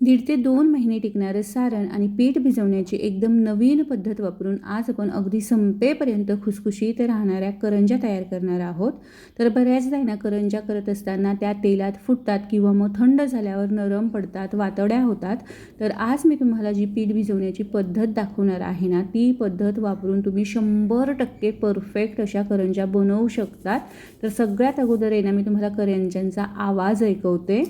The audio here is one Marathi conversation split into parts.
दीड ते दोन महिने टिकणारं सारण आणि पीठ भिजवण्याची एकदम नवीन पद्धत वापरून आज आपण अगदी संपेपर्यंत खुसखुशीत राहणाऱ्या करंज्या तयार करणार आहोत. तर बऱ्याचदा ना करंज्या करत असताना त्या तेलात फुटतात किंवा मग थंड झाल्यावर नरम पडतात वातड्या होतात. तर आज मी तुम्हाला जी पीठ भिजवण्याची पद्धत दाखवणार आहे ना ती पद्धत वापरून तुम्ही शंभर टक्के परफेक्ट अशा करंज्या बनवू शकतात. तर सगळ्यात अगोदर आहे ना मी तुम्हाला करंज्यांचा आवाज ऐकवते.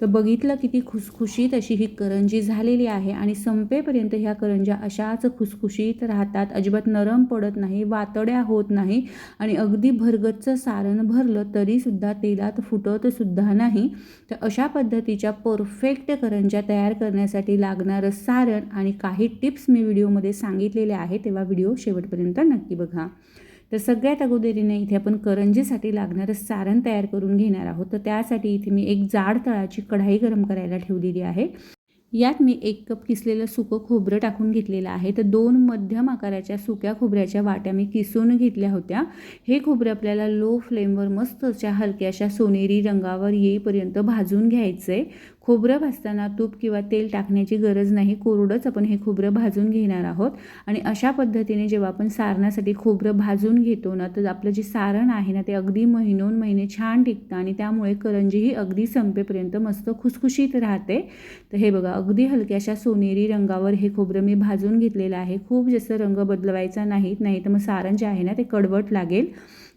तर बघितलं किती खुसखुशीत अशी ही करंजी झालेली आहे आणि संपेपर्यंत ह्या करंज्या अशाच खुसखुशीत राहतात. अजिबात नरम पडत नाही वातड्या होत नाही आणि अगदी भरगतचं सारण भरलं तरीसुद्धा तेलात फुटतसुद्धा नाही. तर अशा पद्धतीच्या परफेक्ट करंज्या तयार करण्यासाठी लागणारं सारण आणि काही टिप्स मी व्हिडिओमध्ये सांगितलेल्या आहे तेव्हा व्हिडिओ शेवटपर्यंत नक्की बघा. तर सगळ्यात अगोदरीने इथे आपण करंजीसाठी लागणारं सारण तयार करून घेणार आहोत. तर त्यासाठी इथे मी एक जाड तळाची कढाई गरम करायला ठेवलेली आहे. यात मी एक कप किसलेलं सुकं खोबरं टाकून घेतलेलं आहे. तर दोन मध्यम आकाराच्या सुक्या खोबऱ्याच्या वाट्या मी किसून घेतल्या होत्या. हे खोबरं आपल्याला लो फ्लेमवर मस्त अशा हलक्याशा सोनेरी रंगावर येईपर्यंत भाजून घ्यायचं आहे खोबरं भाजताना तूप किंवा तेल टाकण्याची गरज नाही. कोरडंच आपण हे खोबरं भाजून घेणार आहोत. आणि अशा पद्धतीने जेव्हा आपण सारणासाठी खोबरं भाजून घेतो ना तर आपलं जे सारण आहे ना ते अगदी महिनोन महिने छान टिकतं आणि त्यामुळे करंजीही अगदी संपेपर्यंत मस्त खुसखुशीत राहते. तर हे बघा अगदी हलक्याशा सोनेरी रंगावर हे खोबरं मी भाजून घेतलेलं आहे. खूप जास्त रंग बदलवायचा नाहीत नाही तर मग सारण जे आहे ना ते कडवट लागेल.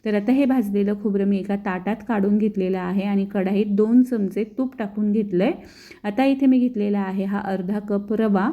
तर आता हे भाजलेलं खोबरं मी एका ताटात काढून घेतलेलं आहे आणि कढाईत दोन चमचे तूप टाकून घेतलं आहे आता इथे मी घेतलेला आहे हा अर्धा कप रवा.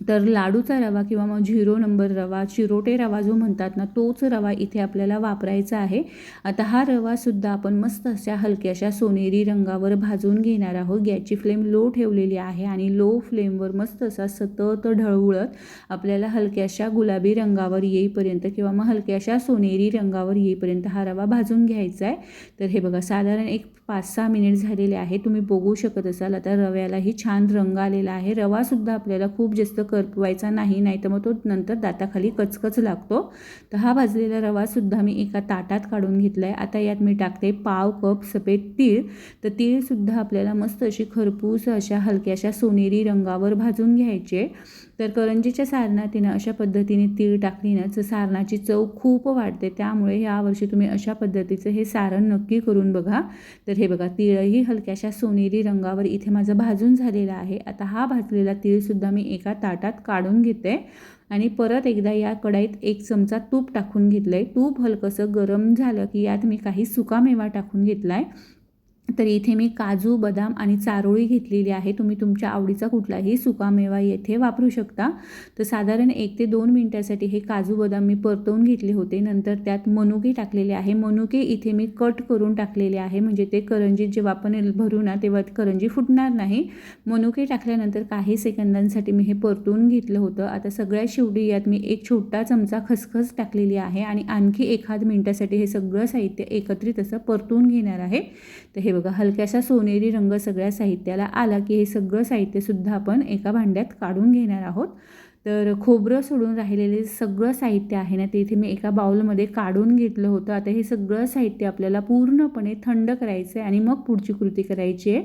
तर लाडूचा रवा किंवा मग झिरो नंबर रवा चिरोटे रवा जो म्हणतात ना तोच रवा इथे आपल्याला वापरायचा आहे. आता हा रवासुद्धा आपण मस्त अशा हलक्याशा सोनेरी रंगावर भाजून घेणार आहोत. गॅसची फ्लेम लो ठेवलेली आहे आणि लो फ्लेमवर मस्त असा सतत ढळवळत आपल्याला हलक्याशा गुलाबी रंगावर येईपर्यंत किंवा मग हलक्याशा सोनेरी रंगावर येईपर्यंत हा रवा भाजून घ्यायचा आहे. तर हे बघा साधारण एक पाच सहा मिनिट झालेले आहे तुम्ही बघू शकत असाल आता रव्यालाही छान रंग आलेला आहे. रवासुद्धा आपल्याला खूप जास्त करपवायचा नाही नाही तर मग तो नंतर दाताखाली कचकच लागतो. तर हा भाजलेला रवासुद्धा मी एका ताटात काढून घेतला आहे आता यात मी टाकते पाव कप सफेद तीळ. तर तीळसुद्धा आपल्याला मस्त अशी खरपूस अशा हलक्याशा सोनेरी रंगावर भाजून घ्यायचे. तर करंजीच्या सारणातीनं अशा पद्धतीने तीळ टाकलीनंच तर सारणाची चव खूप वाढते. त्यामुळे यावर्षी तुम्ही अशा पद्धतीचं हे सारण नक्की करून बघा. तर हे बघा तिळही हलक्याशा सोनेरी रंगावर इथे माझं भाजून झालेलं आहे. आता हा भाजलेला तीळसुद्धा मी एका ताटात काढून घेते. आणि परत एकदा या कढाईत एक चमचा तूप टाकून घेतलं आहे तूप हलकंसं गरम झालं की यात मी काही सुकामेवा टाकून घेतला आहे तर इथे मी काजू बदाम आणि चारोळी घेतलेली आहे. तुम्ही तुमच्या आवडीचा कुठलाही सुकामेवा येथे वापरू शकता. तर साधारण एक ते दोन मिनटासाठी हे काजू बदाम मी परतवून घेतले होते. नंतर त्यात मनुके टाकलेले आहे. मनुके इथे मी कट करून टाकलेले आहे. म्हणजे ते करंजीत जेव्हा आपण भरू ना तेव्हा करंजी फुटणार नाही. मनुके टाकल्यानंतर काही सेकंदांसाठी मी हे परतवून घेतलं होतं. आता सगळ्या शेवटी यात मी एक छोटा चमचा खसखस टाकलेली आहे आणि आणखी एखाद मिनटासाठी हे सगळं साहित्य एकत्रित असं परतवून घेणार आहे. तर हे बघा हलक्यासा सोनेरी रंग सगळ्या साहित्याला आला की हे सगळं साहित्यसुद्धा आपण एका भांड्यात काढून घेणार आहोत. तर खोबरं सोडून राहिलेले सगळं साहित्य आहे ना ते इथे मी एका बाउलमध्ये काढून घेतलं होतं. आता हे सगळं साहित्य आपल्याला पूर्णपणे थंड करायचं आहे आणि मग पुढची कृती करायची आहे.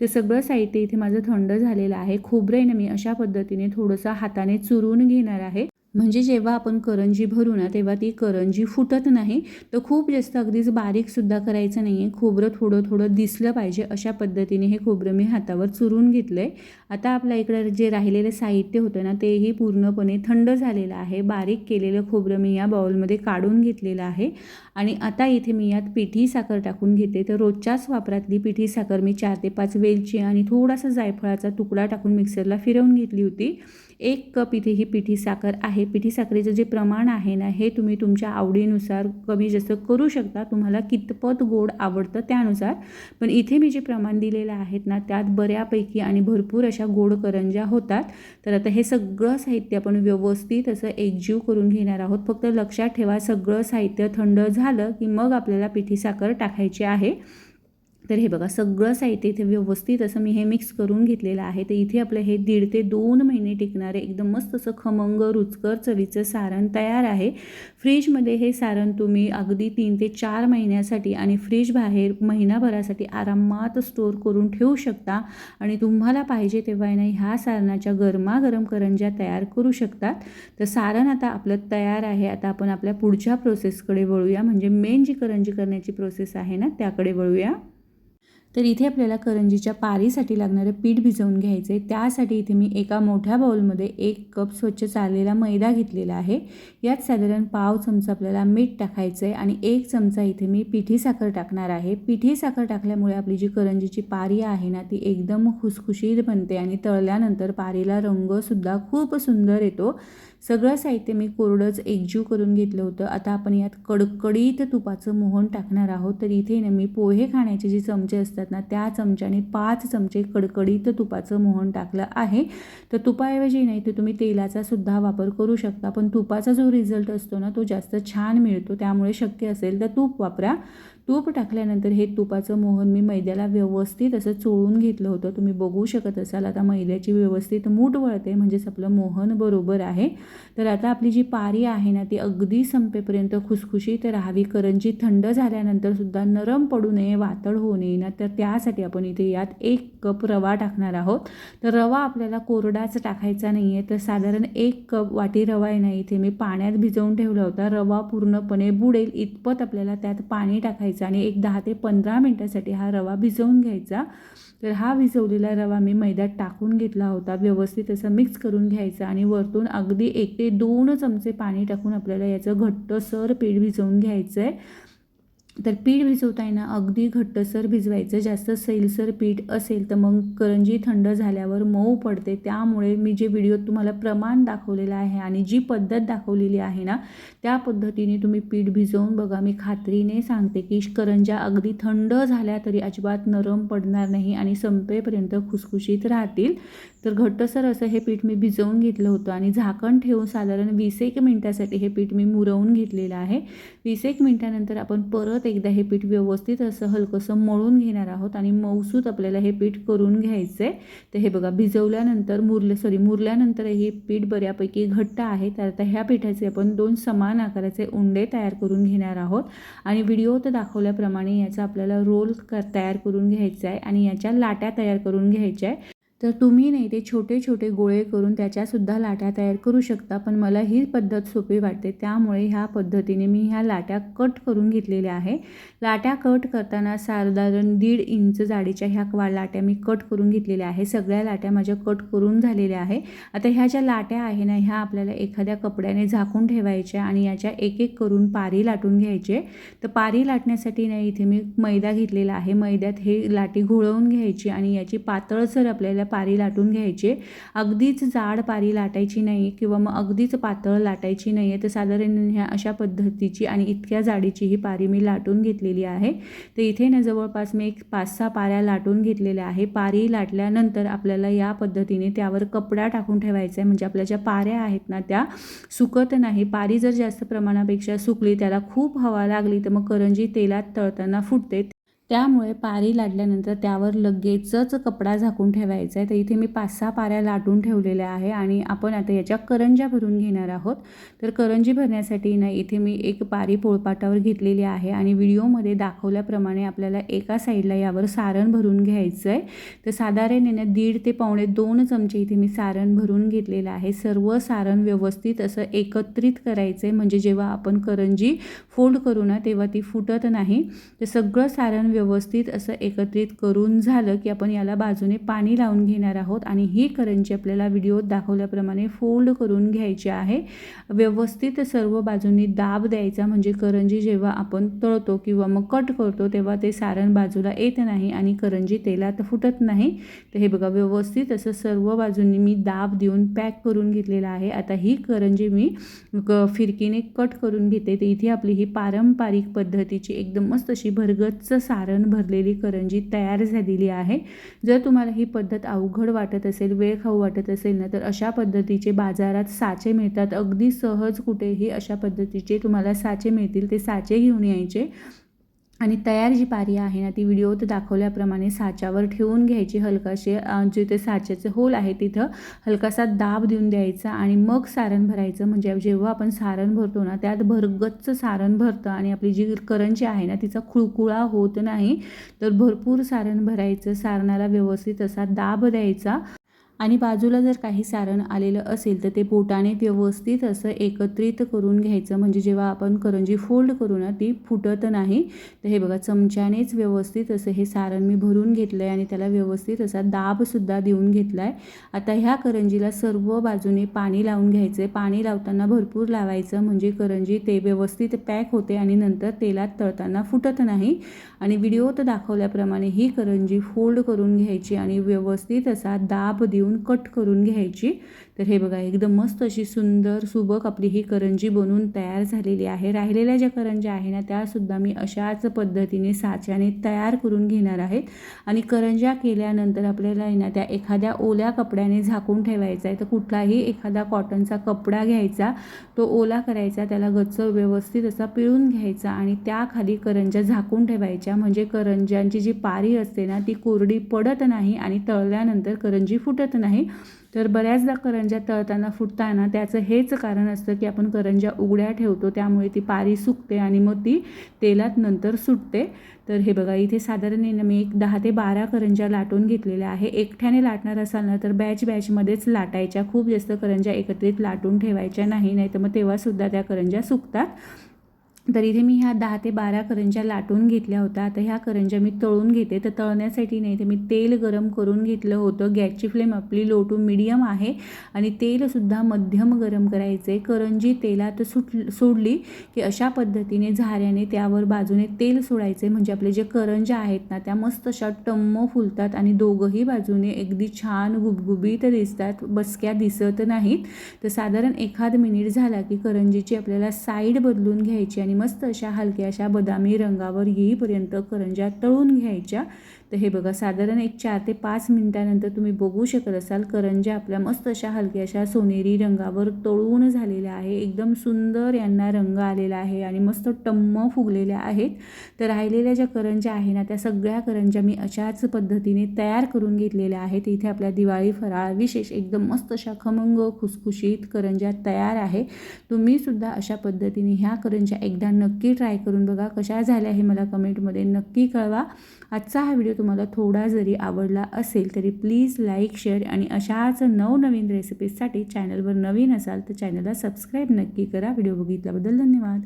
ते सगळं साहित्य इथे माझं थंड झालेलं आहे. खोबरं आहे ना मी अशा पद्धतीने थोडंसं हाताने चुरून घेणार आहे. म्हणजे जेव्हा आपण करंजी भरू ना तेव्हा ती करंजी फुटत नाही. तर खूप जास्त अगदीच बारीकसुद्धा करायचं नाही आहे खोबरं थोडं थोडं दिसलं पाहिजे अशा पद्धतीने हे खोबरं मी हातावर चुरून घेतलं आहे आता आपल्या इकडं जे राहिलेलं साहित्य होतं ना तेही पूर्णपणे थंड झालेलं आहे. बारीक केलेलं खोबरं मी या बाउलमध्ये काढून घेतलेलं आहे. आणि आता इथे मी यात पिठी साखर टाकून घेते. तर रोजच्याच वापरातली पिठी साखर मी चार ते पाच वेलची आणि थोडासा जायफळाचा तुकडा टाकून मिक्सरला फिरवून घेतली होती. एक कप इथे ही पिठी साखर आहे. पिठी साखरेचं जे प्रमाण आहे ना हे तुम्ही तुमच्या आवडीनुसार कमी जास्त करू शकता. तुम्हाला कितपत गोड आवडतं त्यानुसार. पण इथे मी जे प्रमाण दिलेलं आहेत ना त्यात बऱ्यापैकी आणि भरपूर अशा गोड करंज्या होतात. तर आता हे सगळं साहित्य आपण व्यवस्थित असं एकजीव करून घेणार आहोत. फक्त लक्षात ठेवा सगळं साहित्य थंड झालं की मग आपल्याला पिठी साखर टाकायची आहे. तर हे बघा सगळं साहित्य इथे व्यवस्थित असं मी हे मिक्स करून घेतलेलं आहे. तर इथे आपलं हे दीड ते दोन महिने टिकणारे एकदम मस्त असं खमंग रुचकर चवीचं सारण तयार आहे. फ्रीजमध्ये हे सारण तुम्ही अगदी तीन ते चार महिन्यासाठी आणि फ्रीज बाहेर महिनाभरासाठी आरामात स्टोअर करून ठेवू शकता आणि तुम्हाला पाहिजे तेव्हा नाही ह्या सारणाच्या गरमागरम करंज्या तयार करू शकतात तर सारण आता आपलं तयार आहे. आता आपण आपल्या पुढच्या प्रोसेसकडे वळूया. म्हणजे मेन जी करंजी करण्याची प्रोसेस आहे ना त्याकडे वळूया. तर इथे आपल्याला करंजीच्या पारीसाठी लागणारं पीठ भिजवून घ्यायचं आहे त्यासाठी इथे मी एका मोठ्या बाउलमध्ये एक कप स्वच्छ चाललेला मैदा घेतलेला आहे. यात साधारण पाव चमचा आपल्याला मीठ टाकायचं आहे आणि एक चमचा इथे मी पिठी साखर टाकणार आहे. पिठी साखर टाकल्यामुळे आपली जी करंजीची पारी आहे ना ती एकदम खुसखुशीत बनते आणि तळल्यानंतर पारीला रंगसुद्धा खूप सुंदर येतो. सगळं साहित्य मी कोरडंच एकजीव करून घेतलं होतं. आता आपण यात कडकडीत तुपाचं मोहन टाकणार आहोत. तर इथे ना मी पोहे खाण्याचे जे चमचे असतात ना त्या चमच्याने पाच चमचे कडकडीत तुपाचं मोहन टाकलं आहे. तर तुपाऐवजी नाही तर तुम्ही तेलाचा सुद्धा वापर करू शकता पण तुपाचा जो रिझल्ट असतो ना तो जास्त छान मिळतो त्यामुळे शक्य असेल तर तूप वापरा. तूप टाकल्यानंतर हे तुपाचं मोहन मी मैद्याला व्यवस्थित असं चोळून घेतलं होतं. तुम्ही बघू शकत असाल आता मैद्याची व्यवस्थित मूठ वळते म्हणजेच आपलं मोहन बरोबर आहे. तर आता आपली जी पारी आहे ना ती अगदी संपेपर्यंत खुसखुशीत राहावी. करंजी थंड झाल्यानंतर सुद्धा नरम पडू नये वातळ होऊ नये ना तर त्यासाठी आपण इथे यात एक कप रवा टाकणार आहोत. तर रवा आपल्याला कोरडाच टाकायचा नाही आहे तर साधारण एक कप वाटी रवा आहे ना इथे मी पाण्यात भिजवून ठेवला होता. रवा पूर्णपणे बुडेल इतपत आपल्याला त्यात पाणी टाकायचं आणि एक दहा ते पंधरा मिनटासाठी हा रवा भिजवून घ्यायचा. तर हा भिजवलेला रवा मी मैद्यात टाकून घेतला होता. व्यवस्थित असं मिक्स करून घ्यायचा आणि वरतून अगदी एक ते दोन चमचे पाणी टाकून आपल्याला याचं घट्टसर पीठ भिजवून घ्यायचं आहे तर पीठ भिजवताना अगदी घट्टसर भिजवायचं जास्त सैलसर पीठ असेल तर मग करंजी थंड झाल्यावर मऊ पडते. त्यामुळे मी जे व्हिडिओत तुम्हाला प्रमाण दाखवलेलं आहे आणि जी पद्धत दाखवलेली आहे ना त्या पद्धतीने तुम्ही पीठ भिजवून बघा. मी खात्रीने सांगते की करंजा अगदी थंड झाल्या तरी अजिबात नरम पडणार नाही आणि संपेपर्यंत खुसखुशीत राहतील. तर घट्टसर असं हे पीठ मी भिजवून घेतलं होतं आणि झाकण ठेवून साधारण वीस एक मिनटासाठी हे पीठ मी मुरवून घेतलेलं आहे. वीस एक मिनटानंतर आपण परत एकदा हे पीठ व्यवस्थित असं हलकंसं मळून घेणार आहोत आणि मऊसूत आपल्याला हे पीठ करून घ्यायचं आहे तर हे बघा भिजवल्यानंतर मुरले सॉरी मुरल्यानंतर हे पीठ बऱ्यापैकी घट्ट आहे. तर आता ह्या पिठाचे आपण दोन समान आकाराचे उंडे तयार करून घेणार आहोत. आणि व्हिडिओत दाखवल्याप्रमाणे याचा आपल्याला रोल कर तयार करून घ्यायचा आहे आणि याच्या लाट्या तयार करून घ्यायच्या आहे तर तुम्ही नाही ते छोटे छोटे गोळे करून त्याच्यासुद्धा लाट्या तयार करू शकता पण मला ही पद्धत सोपी वाटते. त्यामुळे ह्या पद्धतीने मी ह्या लाट्या कट करून घेतलेल्या आहे. लाट्या कट करताना साधारण दीड इंच जाडीच्या ह्या क्वा लाट्या मी कट करून घेतलेल्या आहे. सगळ्या लाट्या माझ्या कट करून झालेल्या आहे. आता ह्या ज्या लाट्या आहे ना ह्या आपल्याला एखाद्या कपड्याने झाकून ठेवायच्या आणि याच्या एक एक करून पारी लाटून घ्यायचे. तर पारी लाटण्यासाठी नाही इथे मी मैदा घेतलेला आहे. मैद्यात हे लाटी घोळवून घ्यायची आणि याची पातळसर आपल्याला पारी लाटून घ्यायचे. अगदीच जाड पारी लाटायची नाही किंवा मग अगदीच पातळ लाटायची नाही आहे तर साधारण ह्या अशा पद्धतीची आणि इतक्या जाडीची ही पारी मी लाटून घेतलेली आहे. तर इथे ना जवळपास मी एक पाच सहा पाऱ्या लाटून घेतलेल्या आहे. पारी लाटल्यानंतर आपल्याला या पद्धतीने त्यावर कपडा टाकून ठेवायचा आहे म्हणजे आपल्या ज्या पाऱ्या आहेत ना त्या सुकत नाही. पारी जर जास्त प्रमाणापेक्षा सुकली त्याला खूप हवा लागली तर मग करंजी तेलात तळताना फुटते. त्यामुळे पारी लाटल्यानंतर त्यावर लगेचच कपडा झाकून ठेवायचा आहे. तर इथे मी पाच सहा पाऱ्या लाटून ठेवलेल्या आहे आणि आपण आता याच्या करंज्या भरून घेणार आहोत. तर करंजी भरण्यासाठी ना इथे मी एक पारी पोळपाटावर घेतलेली आहे आणि व्हिडिओमध्ये दाखवल्याप्रमाणे आपल्याला एका साईडला यावर सारण भरून घ्यायचं आहे तर साधारण ना दीड ते पावणे दोन चमचे इथे मी सारण भरून घेतलेलं आहे. सर्व सारण व्यवस्थित असं एकत्रित करायचं आहे म्हणजे जेव्हा आपण करंजी फोल्ड करू ना तेव्हा ती फुटत नाही. तर सगळं सारण व्यवस्थित असं एकत्रित करून झालं की आपण याला बाजूने पाणी लावून घेणार आहोत आणि ही करंजी आपल्याला व्हिडिओत दाखवल्याप्रमाणे फोल्ड करून घ्यायची आहे. व्यवस्थित सर्व बाजूंनी दाब द्यायचा म्हणजे करंजी जेव्हा आपण तळतो किंवा मग कट करतो तेव्हा ते सारण बाजूला येत नाही आणि करंजी तेलात फुटत नाही. तर हे बघा व्यवस्थित असं सर्व बाजूंनी मी दाब देऊन पॅक करून घेतलेलं आहे. आता ही करंजी मी क फिरकीने कट करून घेते. तर इथे आपली ही पारंपरिक पद्धतीची एकदम मस्त अशी भरगच्च सारण सारण भरलेली करंजी तयार झालेली आहे. जर तुम्हाला ही पद्धत अवघड वाटत असेल वेळ खाऊ वाटत असेल ना तर अशा पद्धतीचे बाजारात साचे मिळतात. अगदी सहज कुठेही अशा पद्धतीचे तुम्हाला साचे मिळतील. ते साचे घेऊन यायचे. आणि तयार जी पारी आहे ना ती व्हिडिओत दाखवल्याप्रमाणे साच्यावर ठेवून घ्यायची. हलकाशी जिथे साच्याचे होल आहे तिथं हलकासा दाब देऊन द्यायचा आणि मग सारण भरायचं. म्हणजे जेव्हा आपण सारण भरतो ना त्यात भरगच्च सारण भरतं आणि आपली जी करंजी आहे ना तिचा खुळकुळा होत नाही. तर भरपूर सारण भरायचं सारणाला व्यवस्थित असा दाब द्यायचा. आणि बाजूला जर काही सारण आलेलं असेल तर ते बोटाने व्यवस्थित असं एकत्रित करून घ्यायचं. म्हणजे जेव्हा आपण करंजी फोल्ड करू ना ती फुटत नाही. तर हे बघा चमच्यानेच व्यवस्थित असं हे सारण मी भरून घेतलं आहे आणि त्याला व्यवस्थित असा दाबसुद्धा देऊन घेतला आहे आता ह्या करंजीला सर्व बाजूने पाणी लावून घ्यायचं आहे पाणी लावताना भरपूर लावायचं. म्हणजे करंजी ते व्यवस्थित पॅक होते आणि नंतर तेलात तळताना फुटत नाही. आणि व्हिडिओत दाखवल्याप्रमाणे ही करंजी फोल्ड करून घ्यायची आणि व्यवस्थित असा दाब देऊन कट करून घ्यायची. तर हे बघा एकदम मस्त अशी सुंदर सुबक आपली ही करंजी बनवून तयार झालेली आहे. राहिलेल्या ज्या करंज्या आहे ना त्यासुद्धा मी अशाच पद्धतीने साच्याने तयार करून घेणार आहेत आणि करंज्या केल्यानंतर आपल्याला आहे ना त्या एखाद्या ओल्या कपड्याने झाकून ठेवायचा आहे. तर कुठलाही एखादा कॉटनचा कपडा घ्यायचा तो ओला करायचा त्याला गच्च व्यवस्थित असा पिळून घ्यायचा आणि त्याखाली करंज्या झाकून ठेवायच्या. म्हणजे करंज्यांची जी पारी असते ना ती कोरडी पडत नाही आणि तळल्यानंतर करंजी फुटत नाही. तर बऱ्याचदा करंज्या तळताना फुटताना त्याचं हेच कारण असतं की आपण करंज्या उघड्या ठेवतो त्यामुळे ती पारी सुकते आणि मग ती तेलात नंतर सुटते. तर हे बघा इथे साधारण मी एक दहा ते बारा करंज्या लाटून घेतलेल्या आहे. एकट्याने लाटणार असाल ना तर बॅच बॅचमध्येच लाटायच्या. खूप जास्त करंज्या एकत्रित लाटून ठेवायच्या नाही नाही तर मग तेव्हासुद्धा त्या करंज्या सुकतात. तर इथे मी ह्या दहा ते बारा करंज्या लाटून घेतल्या होत्या. आता ह्या करंज्या मी तळून घेते. तर तळण्यासाठी नाही तर मी तेल गरम करून घेतलं होतं. गॅसची फ्लेम आपली लो टू मिडियम आहे. आणि तेलसुद्धा मध्यम गरम करायचे करंजी तेलात सुट सोडली की अशा पद्धतीने झाऱ्याने त्यावर बाजूने तेल सोडायचे म्हणजे आपले जे करंज्या आहेत ना त्या मस्त अशा टम्म फुलतात आणि दोघंही बाजूने अगदी छान गुबगुबीत दिसतात. बसक्या दिसत नाहीत. तर साधारण एखाद मिनिट झाला की करंजीची आपल्याला साईड बदलून घ्यायची आणि मस्त अशा हलक्या अशा बदामी रंगावर येईपर्यंत करंज्या तळून घ्यायच्या. तर हे बघा साधारण एक चार ते पाच मिनिटानंतर तुम्ही बघू शकत असाल करंज्या आपल्या मस्त अशा हलक्या अशा सोनेरी रंगावर तळून झालेल्या आहे. एकदम सुंदर यांना रंग आलेला आहे आणि मस्त टम्म फुगलेल्या आहेत. तर राहिलेल्या ज्या करंज्या आहे ना त्या सगळ्या करंज्या मी अशाच पद्धतीने तयार करून घेतलेल्या आहेत. इथे आपल्या दिवाळी फराळ विशेष एकदम मस्त अशा खमंग खुसखुशीत करंज्या तयार आहे. तुम्हीसुद्धा अशा पद्धतीने ह्या करंज्या एकदा नक्की ट्राय करून बघा कशा झाल्या हे मला कमेंटमध्ये नक्की कळवा. आजचा हा व्हिडिओ तुम्हाला थोडा जरी आवडला असेल तरी प्लीज लाईक शेअर आणि अशाच नवनवीन रेसिपीजसाठी चॅनलवर नवीन असाल तर चॅनलला सबस्क्राईब नक्की करा. व्हिडिओ बघितल्याबद्दल धन्यवाद.